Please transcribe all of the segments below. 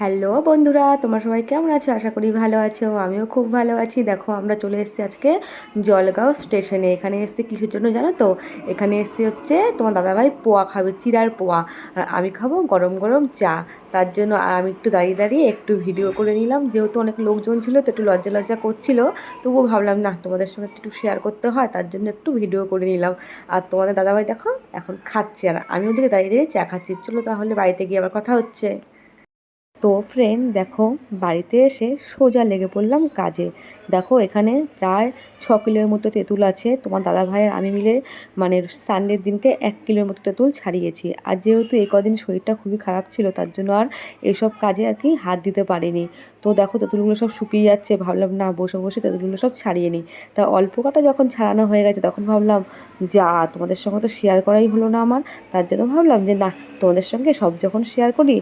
Hello বন্ধুরা, তোমার সবাই কেমন আছো? আশা করি ভালো আছো, আমিও খুব ভালো আছি। দেখো, আমরা চলে এসেছি আজকে জলগাঁও স্টেশনে। এখানে এসেছি কিসের জন্য জানো তো? এখানে এসেছি হচ্ছে তোমার দাদাভাই পোয়া খাবে, চিরার পোয়া। আর আমি খাব গরম গরম চা। তার জন্য আর আমি একটু দাঁড়িয়ে দাঁড়িয়ে একটু ভিডিও করে নিলাম। যেহেতু অনেক লোকজন ছিল তো একটু লজ্জা লজ্জা করছিল, তবুও ভাবলাম, না, তোমাদের সঙ্গে একটু শেয়ার করতে হয়। তার জন্য একটু ভিডিও করে নিলাম। আর তোমাদের দাদাভাই দেখো, এখন খাচ্ছে। আর আমি ওদিকে দাঁড়িয়ে দাঁড়িয়ে চা খাচ্ছি। চলো তাহলে বাড়িতে গিয়ে আবার কথা হচ্ছে। তো ফ্রেন্ড দেখো, বাড়িতে এসে সোজা লেগে পড়লাম কাজে। দেখো, এখানে প্রায় ছ কিলোর মতো তেঁতুল আছে। তোমার দাদা ভাইয়ের আমি মিলে মানে সানডের দিনকে এক কিলোর মতো তেঁতুল ছাড়িয়েছি। আর যেহেতু এই কদিন শরীরটা খুবই খারাপ ছিল, তার জন্য আর এইসব কাজে আর কি হাত দিতে পারিনি। তো দেখো, তেঁতুলগুলো সব শুকিয়ে যাচ্ছে। ভাবলাম, না, বসে বসে তেঁতুলগুলো সব ছাড়িয়ে নিই। তা অল্প কাটা যখন ছাড়ানো হয়ে গেছে, তখন ভাবলাম, যা, তোমাদের সঙ্গে তো শেয়ার করাই হলো না আমার। তার জন্য ভাবলাম যে, না, তোমাদের সঙ্গে সব যখন শেয়ার করি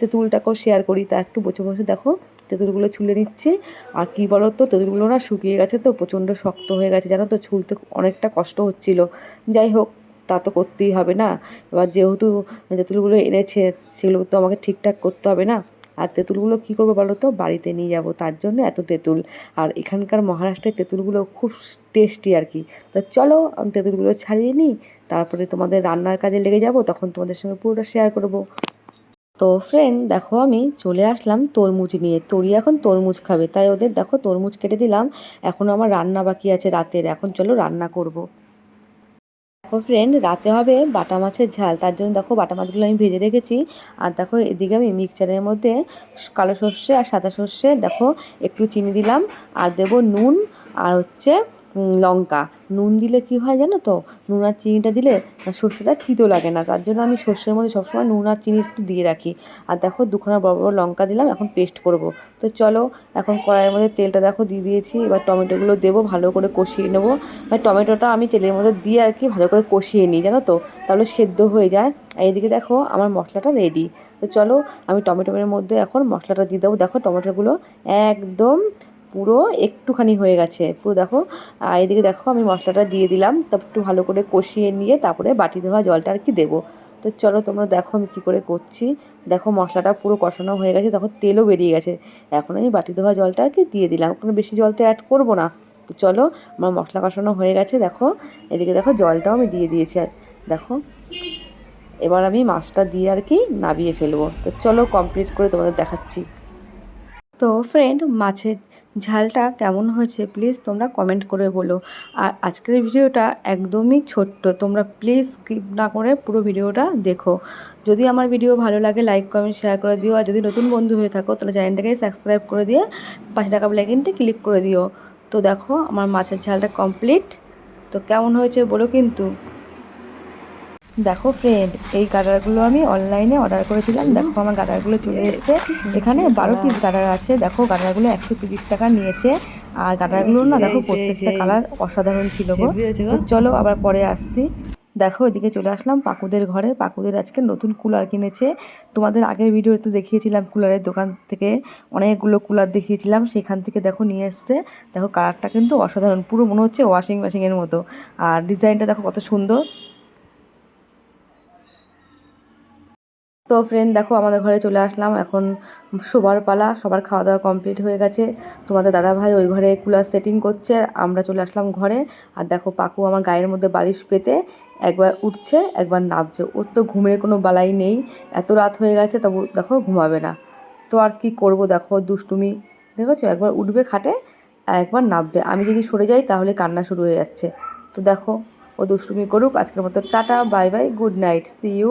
তেঁতুলটাকেও শেয়ার করি, তা একটু বসে বসে দেখো তেঁতুলগুলো ছুলে নিচ্ছি। আর কী বলো তো তেঁতুলগুলো না শুকিয়ে গেছে তো, প্রচণ্ড শক্ত হয়ে গেছে, জানো তো, ছুলতে অনেকটা কষ্ট হচ্ছিল। যাই হোক, তা তো করতেই হবে না। এবার যেহেতু তেঁতুলগুলো এনেছে, সেগুলো তো আমাকে ঠিকঠাক করতে হবে না। আর তেঁতুলগুলো কী করব বলো তো বাড়িতে নিয়ে যাব, তার জন্য এত তেঁতুল। আর এখানকার মহারাষ্ট্রের তেঁতুলগুলো খুব টেস্টি আর কি। তা চলো, আমি তেঁতুলগুলো ছাড়িয়ে নিই, তারপরে তোমাদের রান্নার কাজে লেগে যাব, তখন তোমাদের সঙ্গে পুরোটা শেয়ার করব। তো ফ্রেন্ড দেখো আমি চলে আসলাম তরমুজ নিয়ে। তরি এখন তরমুজ খাবে, তাই ওদের দেখো তরমুজ কেটে দিলাম। এখনও আমার রান্না বাকি আছে রাতের, এখন চলো রান্না করব। দেখো ফ্রেন্ড রাতে হবে বাটা মাছের ঝাল, তার জন্য দেখো বাটা মাছগুলো আমি ভেজে রেখেছি। আর দেখো এদিকে আমি মিক্সচারের মধ্যে কালো সর্ষে আর সাদা সর্ষে, দেখো একটু চিনি দিলাম, আর দেবো নুন, আর হচ্ছে লঙ্কা। নুন দিলে কি হয় জানো তো? নুন আর চিনিটা দিলে সর্ষেটা তিতো লাগে না। তার জন্য আমি সর্ষের মধ্যে সবসময় নুন আর চিনি একটু দিয়ে রাখি। আর দেখো, দুখানা বড় বড় লঙ্কা দিলাম, এখন পেস্ট করব। তো চলো, এখন কড়াইয়ের মধ্যে তেলটা দেখো দিয়ে দিয়েছি। এবার টমেটোগুলো দেবো, ভালো করে কষিয়ে নেব। মানে টমেটোটা আমি তেলের মধ্যে দিয়ে আর কি ভালো করে কষিয়ে নিই, জানো তো? তাহলে সেদ্ধ হয়ে যায়। আর এদিকে দেখো, আমার মশলাটা রেডি তো চলো, আমি টমেটোর মধ্যে এখন মশলাটা দিয়ে দেবো। দেখো, টমেটোগুলো একদম পুরো একটুখানি হয়ে গেছে। পুরো দেখো এদিকে দেখো আমি মশলাটা দিয়ে দিলাম। তারপর একটু ভালো করে কষিয়ে নিয়ে তারপরে বাটি ধোয়া জলটা আর কি দেবো। তো চলো তোমরা দেখো আমি কী করে করছি। দেখো মশলাটা পুরো কষানো হয়ে গেছে। দেখো তেলও বেরিয়ে গেছে। এখন আমি বাটি ধোয়া জলটা আর কি দিয়ে দিলাম। কোনো বেশি জল তো অ্যাড করব না। তো চলো আমার মশলা কষানো হয়ে গেছে। দেখো, এদিকে দেখো জলটাও আমি দিয়ে দিয়েছি আর দেখো, এবার আমি মাছটা দিয়ে আর কি নাবিয়ে ফেলব। তো চলো কমপ্লিট করে তোমাদের দেখাচ্ছি। তো ফ্রেন্ড মাছের ঝালটা কেমন হয়েছে প্লিজ তোমরা কমেন্ট করে বলো। আর আজকের ভিডিওটা একদমই ছোট্ট, তোমরা প্লিজ স্কিপ না করে পুরো ভিডিওটা দেখো। যদি আমার ভিডিও ভালো লাগে লাইক কমেন্ট শেয়ার করে দিও। আর যদি নতুন বন্ধু হয়ে থাকো, তাহলে চ্যানেলটাকে সাবস্ক্রাইব করে দিয়ে পাশে টাকা ব্ল্যাকিনটা ক্লিক করে দিও। তো দেখো, আমার মাছের ঝালটা কমপ্লিট তো কেমন হয়েছে বলো কিন্তু। দেখো ফ্রেন্ড এই গাডারগুলো আমি অনলাইনে অর্ডার করেছিলাম। দেখো আমার গাডারগুলো চলে এসেছে। এখানে বারো পিস গাডার আছে। দেখো গাডারগুলো একশো তিরিশ টাকা নিয়েছে। আর গাডারগুলো না দেখো প্রত্যেকটা কালার অসাধারণ ছিল গো। চলো আবার পরে আসছি। দেখো এদিকে চলে আসলাম পাকুদের ঘরে। পাকুদের আজকে নতুন কুলার কিনেছে। তোমাদের আগের ভিডিওতে দেখিয়েছিলাম কুলারের দোকান থেকে। অনেকগুলো কুলার দেখিয়েছিলাম। সেখান থেকে দেখো নিয়ে এসছে। দেখো কালারটা কিন্তু অসাধারণ। পুরো মনে হচ্ছে ওয়াশিং মেশিনের মতো। আর ডিজাইনটা দেখো কত সুন্দর। তো ফ্রেন্ড দেখো আমাদের ঘরে চলে আসলাম। এখন শোবার পালা, সবার খাওয়া দাওয়া কমপ্লিট হয়ে গেছে। তোমাদের দাদা ভাই ওই ঘরে কুলার সেটিং করছে আমরা চলে আসলাম ঘরে। আর দেখো পাকু আমার গায়ের মধ্যে বালিশ পেতে একবার উঠছে, একবার নামছে। ওর তো ঘুমের কোনো বালাই নেই। এত রাত হয়ে গেছে, তবু দেখো ঘুমাবে না। তো আর কি করব দেখো, দুষ্টুমি, দেখেছ? একবার উঠবে খাটে, আর একবার নামবে। আমি যদি সরে যাই, তাহলে কান্না শুরু হয়ে যাচ্ছে। তো দেখো, ও দুষ্টুমি করুক। আজকের মতো tata bye bye good night see you